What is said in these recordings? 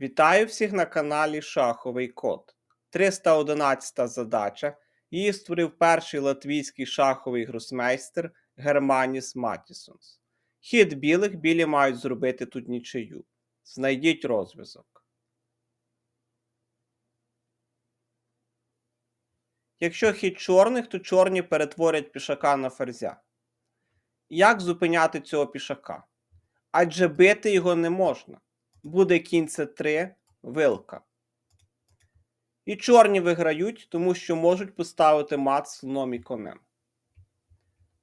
Вітаю всіх на каналі Шаховий Код. 311 задача. Її створив перший латвійський шаховий гросмейстер Германіс Матісонс. Хід білих білі мають зробити тут нічию. Знайдіть розв'язок. Якщо хід чорних, то чорні перетворять пішака на ферзя. Як зупиняти цього пішака? Адже бити його не можна буде кінь С3, вилка. І чорні виграють, тому що можуть поставити мат слоном і конем.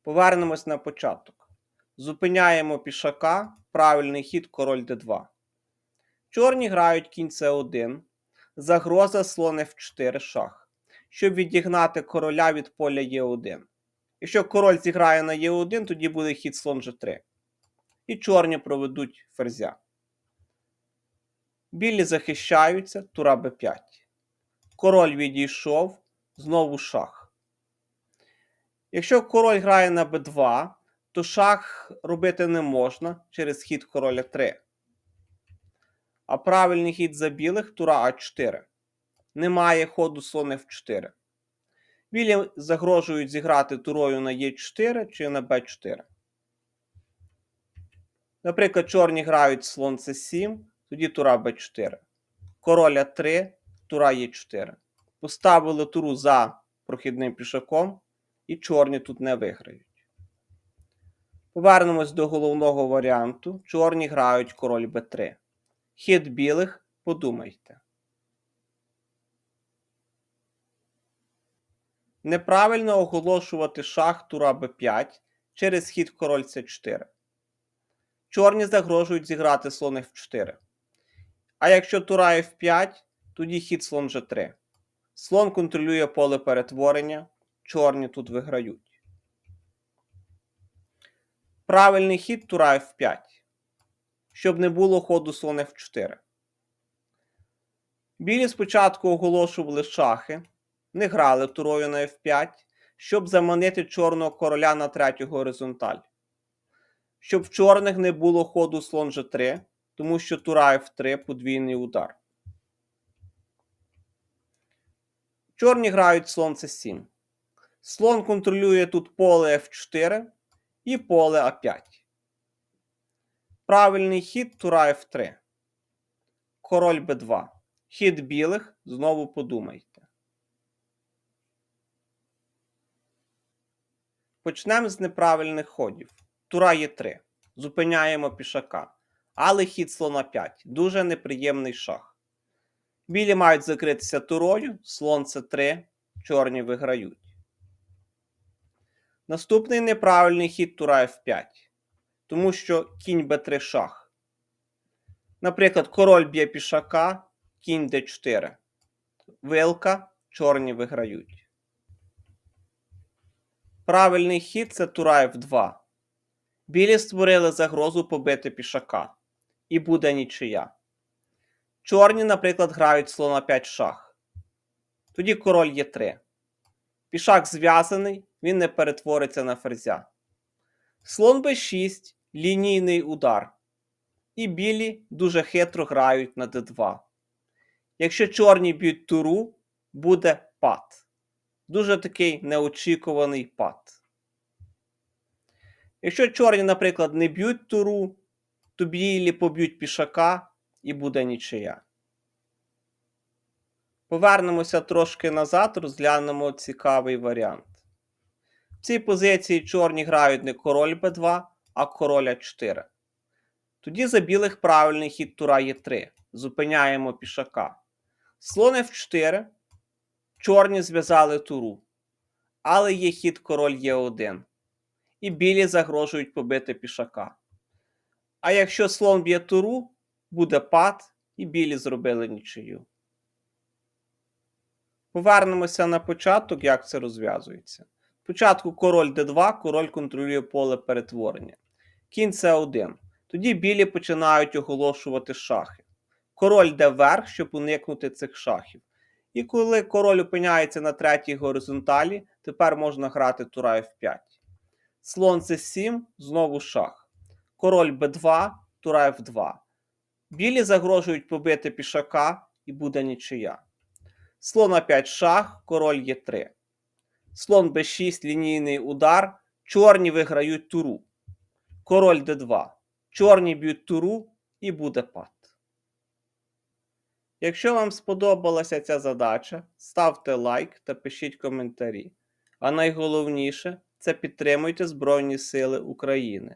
Повернемось на початок. Зупиняємо пішака, правильний хід король d2. Чорні грають кінь С1, загроза слон F4 шах, щоб відігнати короля від поля Е1. Якщо король зіграє на Е1, тоді буде хід слон G3. І чорні проведуть ферзя. Білі захищаються, тура Б5. Король відійшов, знову шах. Якщо король грає на Б2, то шах робити не можна через хід короля 3. А правильний хід за білих тура А4. Немає ходу слон F4. Білі загрожують зіграти турою на Е4 чи на Б4. Наприклад, чорні грають слон С7. Тоді тура Б4. Короля 3, тура Е4. Поставили туру за прохідним пішаком, і чорні тут не виграють. Повернемось до головного варіанту. Чорні грають король Б3. Хід білих, подумайте. Неправильно оголошувати шах тура Б5 через хід король С4. Чорні загрожують зіграти слон F4. А якщо тура F5, тоді хід слон G3. Слон контролює поле перетворення, чорні тут виграють. Правильний хід тура F5. Щоб не було ходу слон F4. Білі спочатку оголошували шахи, не грали турою на F5, щоб заманити чорного короля на третю горизонталь. Щоб в чорних не було ходу слон G3 тому що тура F3 подвійний удар. Чорні грають слон С7. Слон контролює тут поле F4 і поле А5. Правильний хід тура F3. Король Б2. Хід білих знову подумайте. Почнемо з неправильних ходів. Тура Е3. Зупиняємо пішака. Але хід слона 5 дуже неприємний шах. Білі мають закритися турою, слон С3, чорні виграють. Наступний неправильний хід тура F5, тому що кінь Б3 шах. Наприклад, король б'є пішака, кінь Д4. Вилка, чорні виграють. Правильний хід це тура F2. Білі створили загрозу побити пішака і буде нічия. Чорні, наприклад, грають слона 5 шах. Тоді король є 3. Пішак зв'язаний, він не перетвориться на ферзя. Слон b6 лінійний удар. І білі дуже хитро грають на d2. Якщо чорні б'ють туру, буде пад. Дуже такий неочікуваний пад. Якщо чорні, наприклад, не б'ють туру, то білі поб'ють пішака і буде нічия. Повернемося трошки назад, розглянемо цікавий варіант. В цій позиції чорні грають не король Б2, а король А4. Тоді за білих правильний хід тура Е3. Зупиняємо пішака. Слон F4. Чорні зв'язали туру. Але є хід король Е1. І білі загрожують побити пішака. А якщо слон б'є туру, буде пад, і білі зробили нічию. Повернемося на початок, як це розв'язується. Спочатку король d2, король контролює поле перетворення. Кінь С1. Тоді білі починають оголошувати шахи. Король йде вверх, щоб уникнути цих шахів. І коли король опиняється на третій горизонталі, тепер можна грати тура F5. Слон С7, знову шах король Б2, тура F2. Білі загрожують побити пішака і буде нічия. Слон на 5 шах, король є 3. Слон b6, лінійний удар. Чорні виграють туру. Король d2. Чорні б'ють туру і буде пад. Якщо вам сподобалася ця задача, ставте лайк та пишіть коментарі. А найголовніше це підтримуйте Збройні Сили України.